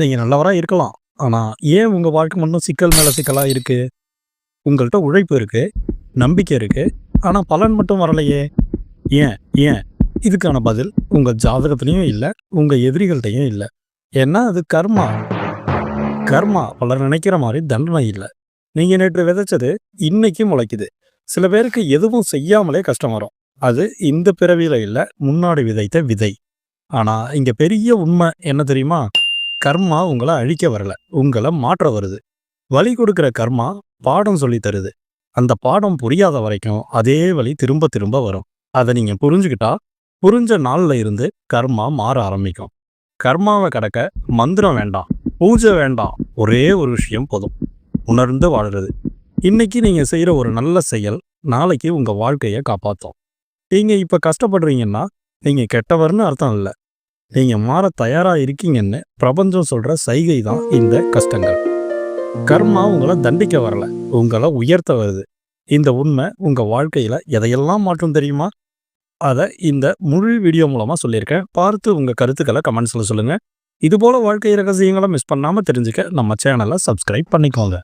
நீங்கள் நல்லவராக இருக்கலாம். ஆனால் ஏன் உங்கள் வாழ்க்கை இன்னும் சிக்கல் மேலே சிக்கலாக இருக்கு? உங்கள்கிட்ட உழைப்பு இருக்குது நம்பிக்கை இருக்குது ஆனால் பலன் மட்டும் வரலையே! ஏன்? ஏன்? இதுக்கான பதில் உங்கள் ஜாதகத்துலேயும் இல்லை உங்கள் எதிரிகள்கிட்டையும் இல்லை ஏன்னா அது கர்மா. கர்மா பலர் நினைக்கிற மாதிரி தண்டனை இல்லை நீங்கள் நேற்று விதைச்சது இன்னைக்கு முளைக்குது. சில பேருக்கு எதுவும் செய்யாமலே கஷ்டம் வரும். அது இந்த பிறவியில் இல்லை முன்னாடி விதைத்த விதை. ஆனால் இங்கே பெரிய உண்மை என்ன தெரியுமா? கர்மா உங்களை அழிக்க வரல. உங்களை மாற்ற வருது. வலி கொடுக்குற கர்மா பாடம் சொல்லி தருது. அந்த பாடம் புரியாத வரைக்கும் அதே வழி திரும்ப திரும்ப வரும். அதை நீங்க புரிஞ்சுக்கிட்டா, புரிஞ்ச நாள்ல இருந்து கர்மா மாற ஆரம்பிக்கும். கர்மாவை கடக்க மந்திரம் வேண்டாம், பூஜை வேண்டாம். ஒரே ஒரு விஷயம் போதும். உணர்ந்து வாழுறது. இன்னைக்கு நீங்க செய்யற ஒரு நல்ல செயல் நாளைக்கு உங்க வாழ்க்கையை காப்பாற்றும் நீங்க இப்ப கஷ்டப்படுறீங்கன்னா, நீங்க கெட்டவர்னு அர்த்தம் இல்லை நீங்க மாற தயாரா இருக்கீங்கன்னு பிரபஞ்சம் சொல்ற சைகை தான் இந்த கஷ்டங்கள். கர்மா உங்களை தண்டிக்க வரல. உங்களை உயர்த்த வருது. இந்த உண்மை உங்க வாழ்க்கையில எதையெல்லாம் மாற்றும் தெரியுமா? அதை இந்த முழு வீடியோ மூலமா சொல்லியிருக்கேன். பார்த்து உங்க கருத்துக்களை கமெண்ட்ஸ்ல சொல்லுங்க. இதுபோல வாழ்க்கை ரகசியங்களை மிஸ் பண்ணாம தெரிஞ்சுக்க நம்ம சேனலை சப்ஸ்கிரைப் பண்ணிக்கோங்க.